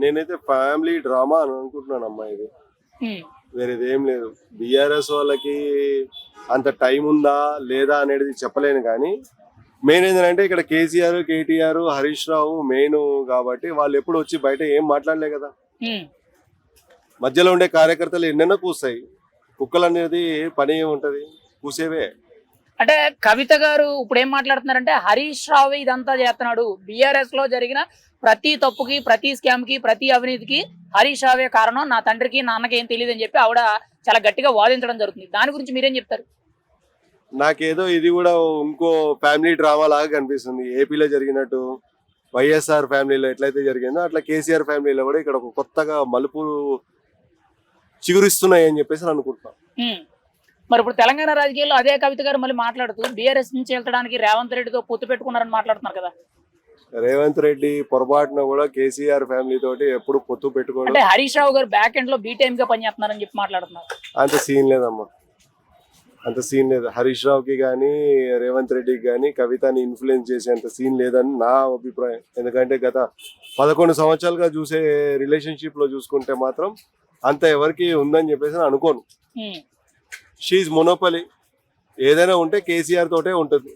నేనైతే family drama అని అనుకుంటున్నాను అమ్మా ఇది. వేరేది ఏం లేదు బీఆర్ఎస్ వాళ్ళకి అంత టైం ఉందా లేదా అనేది చెప్పలేను కానీ మెయిన్ ఏంటంటే ఇక్కడ KCR KTR Harish Rao main కాబట్టి వాళ్ళు ఎప్పుడు వచ్చి బయట ఏం మాట్లాడలే కదా. మధ్యలో ఉండే కార్యకర్తలు ఎన్నెన్నో కూస్తాయి. కుక్కలు అనేది పని ఏముంటది? కూసేవే. అంటే కవిత గారు ఇప్పుడు ఏం మాట్లాడుతున్నారంటే హరీష్ రావు ఇదంతా చేస్తున్నాడు. బీఆర్ఎస్లో జరిగిన ప్రతి తప్పుకి ప్రతి స్కామ్కి ప్రతి అవినీతికి హరీష్ రావే కారణం. నా తండ్రికి నాన్నకి ఏం తెలియదు అని చెప్పి ఆవిడ చాలా గట్టిగా వాదించడం జరుగుతుంది. దాని గురించి మీరేం చెప్తారు? నాకేదో ఇది కూడా ఇంకో ఫ్యామిలీ డ్రామా లాగా కనిపిస్తుంది. ఏపీలో జరిగినట్టు వైఎస్ఆర్ ఫ్యామిలీలో ఎట్లయితే జరిగిందో అట్లా కేసీఆర్ ఫ్యామిలీలో కూడా ఇక్కడ ఒక కొత్తగా మలుపులు చిగురిస్తున్నాయి అని చెప్పేసి నేను అనుకుంటున్నాను ఉమ్. మరి ఇప్పుడు తెలంగాణ రాజకీయాల్లో అదే కవిత గారు మళ్ళీ మాట్లాడుతూ బీఆర్ఎస్ నుంచి వెళ్తడానికి రేవంత్ రెడ్డితో పొత్తు పెట్టుకున్నారని మాట్లాడుతున్నారు కదా. రేవంత్ రెడ్డి పొరపాటున కూడా కేసీఆర్ ఫ్యామిలీ తోటి ఎప్పుడు పొత్తు పెట్టుకోవడం అంటే హరీష్ రావు గారు బ్యాక్ ఎండ్లో బీటైమ్గా పనిచేస్తున్నారని చెప్పి మాట్లాడుతున్నారు. అంత సీన్ లేదమ్మా. అంత సీన్ లేదు. హరీష్ రావుకి కానీ రేవంత్ రెడ్డికి కానీ కవితని ఇన్ఫ్లుయెన్స్ చేసేంత సీన్ లేదని నా అభిప్రాయం. ఎందుకంటే గత పదకొండు సంవత్సరాలుగా చూసే రిలేషన్షిప్లో చూసుకుంటే మాత్రం అంత ఎవరికి ఉందని చెప్పేసి అనుకోను. షీఈ్ మొనోపలి ఏదైనా ఉంటే కేసీఆర్ తోటే ఉంటుంది.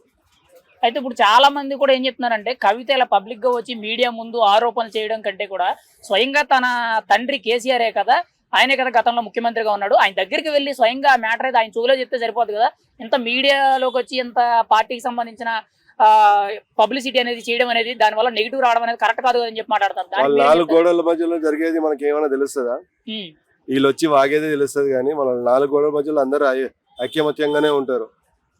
అయితే ఇప్పుడు చాలా మంది కూడా ఏం చెప్తున్నారంటే కవిత ఇలా పబ్లిక్గా వచ్చి మీడియా ముందు ఆరోపణలు చేయడం కంటే కూడా స్వయంగా తన తండ్రి కేసీఆరే కదా ఆయనే కదా గతంలో ముఖ్యమంత్రిగా ఉన్నాడు. ఆయన దగ్గరికి వెళ్ళి స్వయంగా మ్యాటర్ అయితే ఆయన చూలో చెప్తే సరిపోదు కదా. ఇంత మీడియాలోకి వచ్చి ఇంత పార్టీకి సంబంధించిన పబ్లిసిటీ అనేది చేయడం అనేది దానివల్ల నెగిటివ్ రావడం అనేది కరెక్ట్ కాదు అని చెప్పి మాట్లాడతారు. నాలుగు? గోడల మధ్యలో జరిగేది మనకి ఏమైనా తెలుస్తుందా వీళ్ళు వచ్చి వాగేదే తెలుస్తుంది కానీ మన నాలుగు గోడల మధ్యలో అందరూ ఐక్యమత్యంగానే ఉంటారు.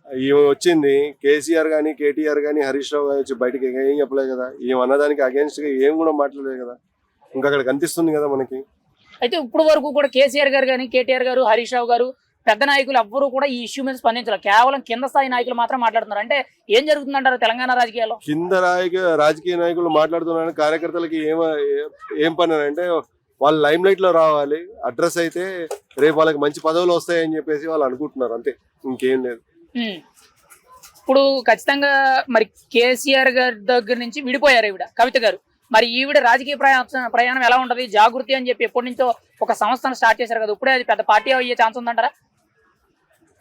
ఈమె వచ్చింది కేసీఆర్ కానీ కేటీఆర్ కానీ హరీష్ రావు గాని వచ్చి బయటికి ఏం చెప్పలేదు కదా? ఈమె అన్నదానికి అగేన్స్ట్గా ఏం కూడా మాట్లాడలేదు కదా? ఇంకా అక్కడ కనిపిస్తుంది కదా మనకి. అయితే ఇప్పుడు వరకు కూడా కేసీఆర్ గారు కానీ కేటీఆర్ గారు హరీష్ రావు గారు పెద్ద నాయకులు ఎవ్వరూ కూడా ఈ ఇష్యూ మీద స్పందించారు కేవలం కింద స్థాయి నాయకులు మాత్రం మాట్లాడుతున్నారు. అంటే ఏం జరుగుతుందంటారు తెలంగాణ రాజకీయాల్లో? కింద రాజకీయ రాజకీయ నాయకులు మాట్లాడుతున్నారని కార్యకర్తలకి ఏమ ఏ- ఏం పని? అంటే వాళ్ళు లైమ్ లైట్లో రావాలి అడ్రస్ అయితే రేపు వాళ్ళకి మంచి పదవులు వస్తాయని చెప్పేసి వాళ్ళు అనుకుంటున్నారు అంతే. ఇంకేం లేదు. ఇప్పుడు ఖచ్చితంగా మరి కేసీఆర్ గారి దగ్గర నుంచి విడిపోయారు ఈవిడ కవిత గారు. మరి ఈవిడ రాజకీయ ప్రయా- ప్రయాణం ఎలా ఉంటది? జాగృతి అని చెప్పి ఎప్పటి నుంచో ఒక సంస్థను స్టార్ట్ చేశారు కదా ఇప్పుడే అది పెద్ద పార్టీ అయ్యే ఛాన్స్ ఉందంటారా?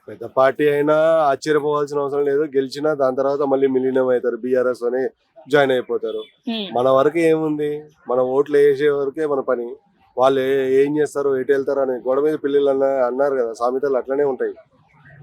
పెద్ద పార్టీ అయినా ఆశ్చర్యపోవాల్సిన అవసరం లేదు. గెలిచినా దాని తర్వాత మళ్ళీ మిలీనం అవుతారు బీఆర్ఎస్ అని జాయిన్ అయిపోతారు. మన వరకు ఏముంది? మన ఓట్లు వేసే వరకే మన పని. వాళ్ళు ఏ- చేస్తారు ఎటు వెళ్తారు అని గోడ మీద పిల్లలు అన్న అన్నారు కదా సామెతలు అట్లనే ఉంటాయి.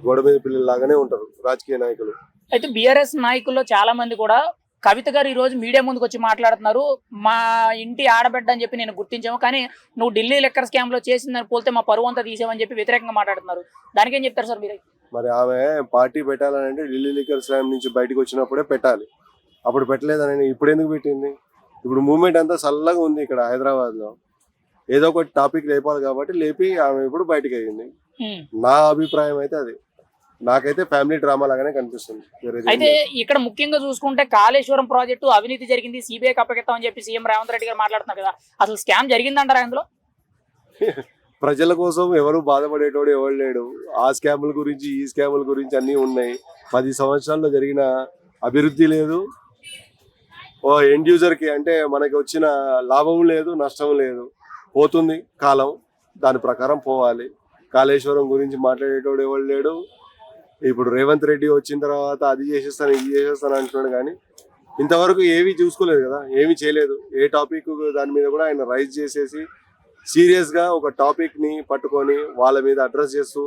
గోడ మీద పిల్లలు లాగానే ఉంటారు రాజకీయ నాయకులు. అయితే బీఆర్ఎస్ నాయకుల్లో చాలా మంది కూడా కవిత గారు ఈ రోజు మీడియా ముందుకు వచ్చి మాట్లాడుతున్నారు. మా ఇంటి ఆడబిడ్డ అని చెప్పి నేను గుర్తించాము. కానీ నువ్వు ఢిల్లీ లెక్కర్ స్కామ్లో చేసిందని పోతే మా పరువు అంతా తీసామని చెప్పి వ్యతిరేకంగా మాట్లాడుతున్నారు. దానికి ఏం చెప్తారు సార్ మీరు? మరి ఆమె పార్టీ పెట్టాలని అంటే ఢిల్లీ లిక్కర్ స్లామ్ నుంచి బయటకు వచ్చినప్పుడే పెట్టాలి. అప్పుడు పెట్టలేదని ఇప్పుడు ఎందుకు పెట్టింది? ఇప్పుడు మూమెంట్ అంతా చల్లగా ఉంది ఇక్కడ హైదరాబాద్లో ఏదో ఒకటి టాపిక్ లేపాలి కాబట్టి లేపి ఆమె ఇప్పుడు బయటకు అయ్యింది. నా అభిప్రాయం అయితే అది. నాకైతే ఫ్యామిలీ డ్రామా లాగానే కనిపిస్తుంది. అయితే. ఇక్కడ ముఖ్యంగా చూసుకుంటే కాళేశ్వరం ప్రాజెక్టు అవినీతి జరిగింది. సిబిఐ అప్పగిస్తామని చెప్పి సీఎం రేవంత్ రెడ్డి గారు మాట్లాడుతున్నారు కదా. అసలు స్కామ్ జరిగిందంటారా అందులో ప్రజల కోసం ఎవరు బాధపడేటోడు ఎవరు లేడు. ఆ స్కాముల గురించి ఈ స్కాముల గురించి అన్నీ ఉన్నాయి. పది సంవత్సరాల్లో జరిగిన అభివృద్ధి లేదు. ఓ ఎండ్కి అంటే మనకి వచ్చిన లాభం లేదు నష్టం లేదు. పోతుంది కాలం. దాని ప్రకారం పోవాలి. కాళేశ్వరం గురించి మాట్లాడేటోడు ఎవరు లేడు. ఇప్పుడు రేవంత్ రెడ్డి వచ్చిన తర్వాత అది చేసేస్తాను ఇది చేసేస్తాను అంటున్నాడు కానీ ఇంతవరకు ఏవి చూసుకోలేదు కదా. ఏమీ చేయలేదు. ఏ టాపిక్ దాని మీద కూడా ఆయన రైజ్ చేసేసి సీరియస్గా ఒక టాపిక్ని పట్టుకొని వాళ్ళ మీద అడ్రస్ చేస్తూ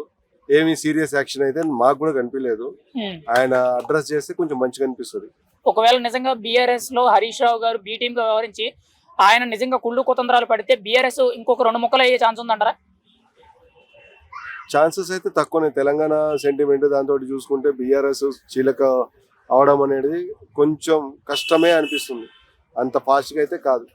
ఏమి సీరియస్ యాక్షన్ అయితే మాకు కూడా కనిపించలేదు. ఉమ్. ఆయన అడ్రస్ చేస్తే కొంచెం మంచిగా అనిపిస్తుంది. ఒకవేళ నిజంగా బీఆర్ఎస్లో హరీష్ రావు గారు బి టీమ్గా వ్యవహరించి ఆయన నిజంగా కుళ్ళు కుతంత్రాలు పడితే బీఆర్ఎస్ ఇంకొక రెండు ముక్కలు అయ్యే ఛాన్స్ ఉందంటారా? ఛాన్సెస్ అయితే తక్కువనే. తెలంగాణ సెంటిమెంట్ దాంతో చూసుకుంటే బీఆర్ఎస్ చీలక అవడం అనేది కొంచెం కష్టమే అనిపిస్తుంది. అంత ఫాస్ట్గా అయితే కాదు.